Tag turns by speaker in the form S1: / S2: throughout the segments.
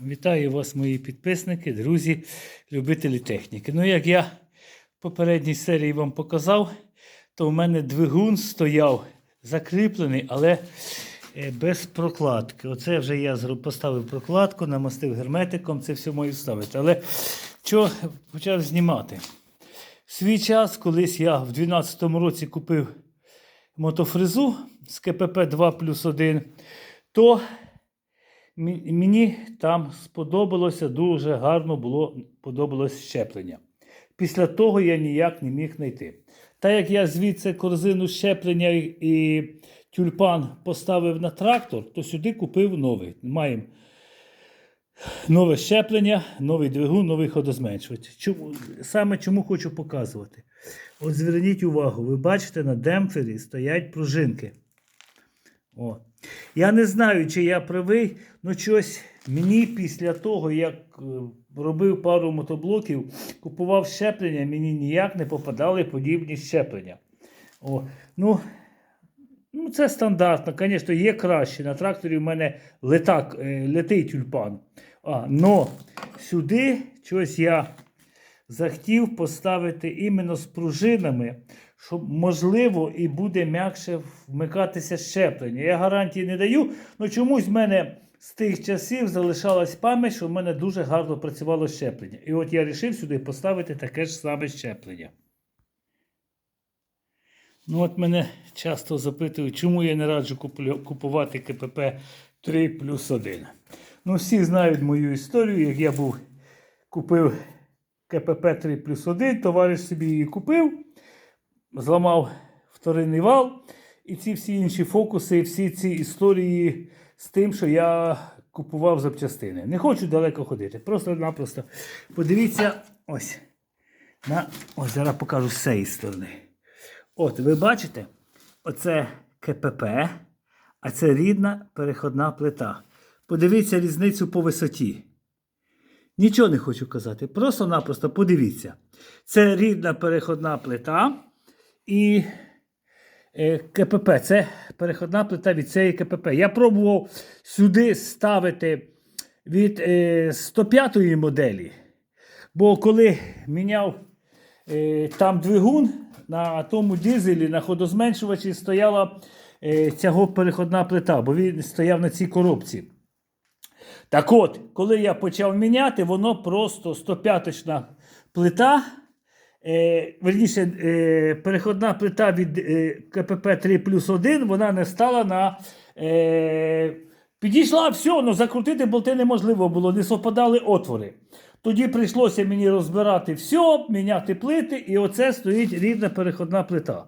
S1: Вітаю вас, мої підписники, друзі, любителі техніки. Ну, як я в попередній серії вам показав, то в мене двигун стояв закріплений, але е, без прокладки. Оце вже я поставив прокладку, намастив герметиком, це все маю ставити. Але що почав знімати? В свій час, колись я в 2012 році купив мотофрезу з КПП 2 плюс 1, то Мені там сподобалося дуже гарно було подобалось щеплення. Після того я ніяк не міг знайти. Та як я звідси корзину щеплення і- тюльпан поставив на трактор, то сюди купив новий. Маємо нове щеплення, новий двигун, новий ходозменшувач. Чому, саме чому хочу показувати. От зверніть увагу, ви бачите, на демпфері стоять пружинки. О. Я не знаю, чи я правий, але щось мені після того, як е, робив пару мотоблоків, купував щеплення, мені ніяк не попадали подібні щеплення. О. Ну, ну, це стандартно. Звісно, є краще. На тракторі в мене летак, е, летить тюльпан. А, но сюди щось я захотів поставити іменно з пружинами, щоб можливо і буде м'якше вмикатися щеплення. Я гарантії не даю, але чомусь в мене з тих часів залишалась пам'ять, що в мене дуже гарно працювало щеплення. І от я вирішив сюди поставити таке ж саме щеплення. Ну, от мене часто запитують, чому я не раджу купувати КПП 3 плюс 1. Ну, всі знають мою історію, як я був купив КПП 3 плюс 1, товариш собі її купив, зламав вторинний вал, і ці всі інші фокуси, всі ці історії з тим, що я купував запчастини. Не хочу далеко ходити. Просто-напросто подивіться ось. На, ось зараз покажу з цієї сторони. От, ви бачите, оце КПП, а це рідна переходна плита. Подивіться різницю по висоті. Нічого не хочу казати. Просто-напросто подивіться. Це рідна переходна плита і е, КПП. Це переходна плита від цієї КПП. Я пробував сюди ставити від е, 105-ї моделі. Бо коли міняв е, там двигун на тому дизелі, на ходозменшувачі стояла е, цього переходна плита, бо він стояв на цій коробці. Так от, коли я почав міняти, воно просто 105-очна плита. Е, верніше, е, переходна плита від е, КПП 3 плюс 1, вона не стала на. Е, підійшла все, але закрутити болти неможливо було, не совпадали отвори. Тоді прийшлося мені розбирати все, міняти плити, і оце стоїть рідна переходна плита.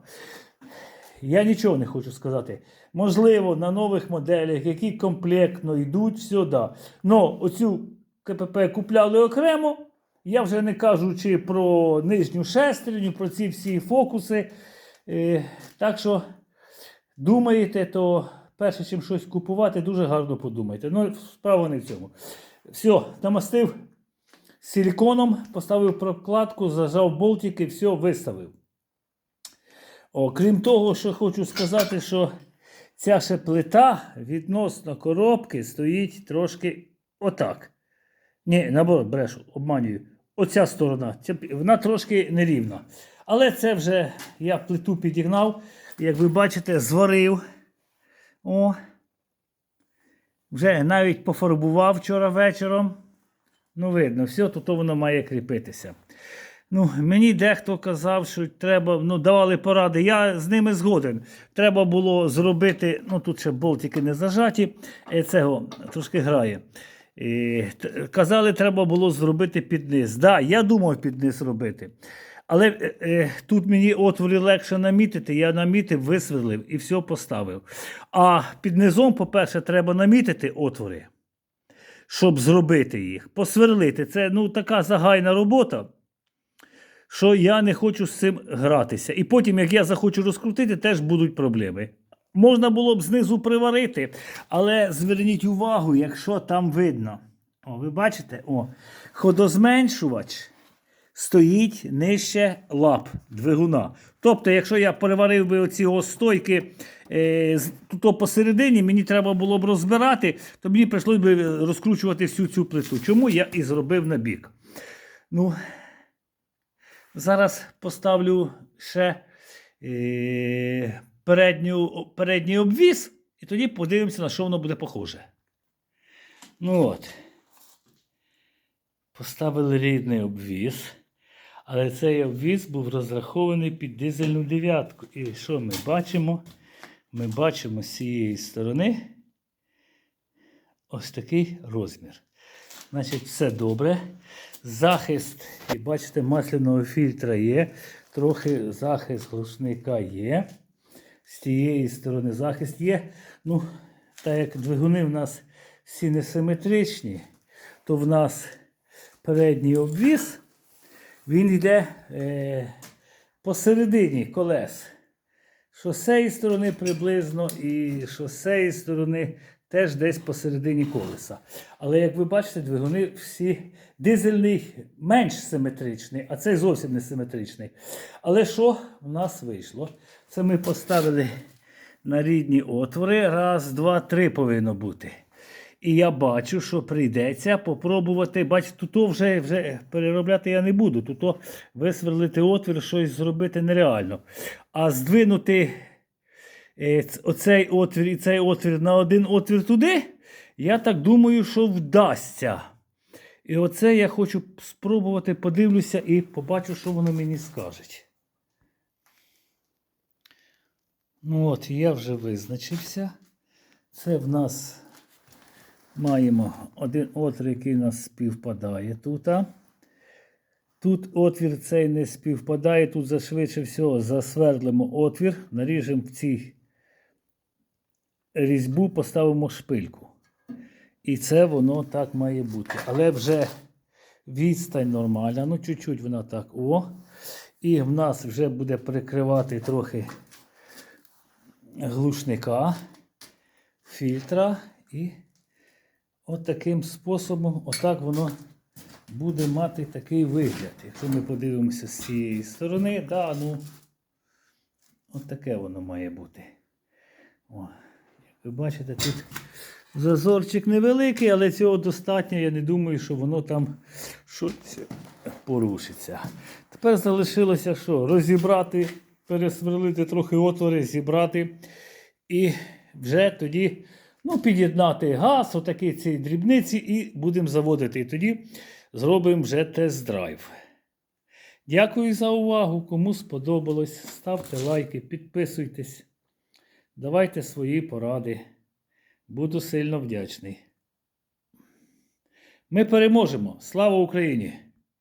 S1: Я нічого не хочу сказати. Можливо, на нових моделях, які комплектно йдуть, все да. Но оцю КПП купляли окремо. Я вже не кажучи про нижню шестерню, про ці всі фокуси. Е, так що думаєте, то перше, чим щось купувати, дуже гарно подумайте. Ну, справа не в цьому. Все, намастив силіконом, поставив прокладку, зажав болтики, все, виставив. О, крім того, що хочу сказати, що ця ще плита відносно коробки стоїть трошки отак. Ні, наоборот, брешу, обманюю. Оця сторона. Вона трошки нерівна. Але це вже я плиту підігнав, як ви бачите, зварив. О. Вже навіть пофарбував вчора вечором. Ну, видно, все, то, то воно має кріпитися. Ну, мені дехто казав, що треба, ну, давали поради. Я з ними згоден. Треба було зробити, ну тут ще болтики не зажаті, е, цього трошки грає. Т- Казали, треба було зробити під низ. Да, я думав під низ робити. Але е, е, тут мені отвори легше намітити, я намітив, висверлив і все поставив. А під низом, по-перше, треба намітити отвори, щоб зробити їх, посверлити. Це ну, така загальна робота що я не хочу з цим гратися. І потім, як я захочу розкрутити, теж будуть проблеми. Можна було б знизу приварити, але зверніть увагу, якщо там видно. О, ви бачите? О, ходозменшувач стоїть нижче лап двигуна. Тобто, якщо я переварив би оці стойки е, то посередині, мені треба було б розбирати, то мені прийшлося б розкручувати всю цю плиту. Чому я і зробив на бік. Ну, зараз поставлю ще е, передню, передній обвіз, і тоді подивимося, на що воно буде похоже. Ну от. Поставили рідний обвіз. Але цей обвіз був розрахований під дизельну дев'ятку. І що ми бачимо? Ми бачимо з цієї сторони ось такий розмір. Значить, все добре. Захист, і бачите, масляного фільтра є. Трохи захист глушника є. З тієї сторони захист є. Ну, так як двигуни в нас всі несиметричні, то в нас передній обвіз, він йде е, посередині колес. Що з цієї сторони приблизно, і що з цієї сторони теж десь посередині колеса. Але як ви бачите, двигуни всі дизельний менш симетричний, а цей зовсім не симетричний. Але що в нас вийшло? Це ми поставили на рідні отвори. Раз, два, три повинно бути. І я бачу, що прийдеться попробувати. Бачите, тут вже, вже переробляти я не буду. Тут висверлити отвір, щось зробити нереально. А здвинути оцей отвір і цей отвір на один отвір туди, я так думаю, що вдасться. І оце я хочу спробувати, подивлюся і побачу, що воно мені скаже. Ну от, я вже визначився. Це в нас маємо один отвір, який у нас співпадає тут. Тут отвір цей не співпадає, тут зашвидше всього засвердлимо отвір, наріжемо в цій різьбу, поставимо шпильку. І це воно так має бути. Але вже відстань нормальна, ну чуть-чуть вона так. О. І в нас вже буде прикривати трохи глушника, фільтра. І от таким способом, отак воно буде мати такий вигляд. Якщо ми подивимося з цієї сторони, да, ну, от таке воно має бути. О, ви бачите, тут зазорчик невеликий, але цього достатньо. Я не думаю, що воно там щось порушиться. Тепер залишилося що? Розібрати, пересверлити трохи отвори, зібрати. І вже тоді ну, під'єднати газ, отакі ці дрібниці, і будемо заводити. І тоді зробимо вже тест-драйв. Дякую за увагу. Кому сподобалось, ставте лайки, підписуйтесь, давайте свої поради. Буду сильно вдячний. Ми переможемо. Слава Україні!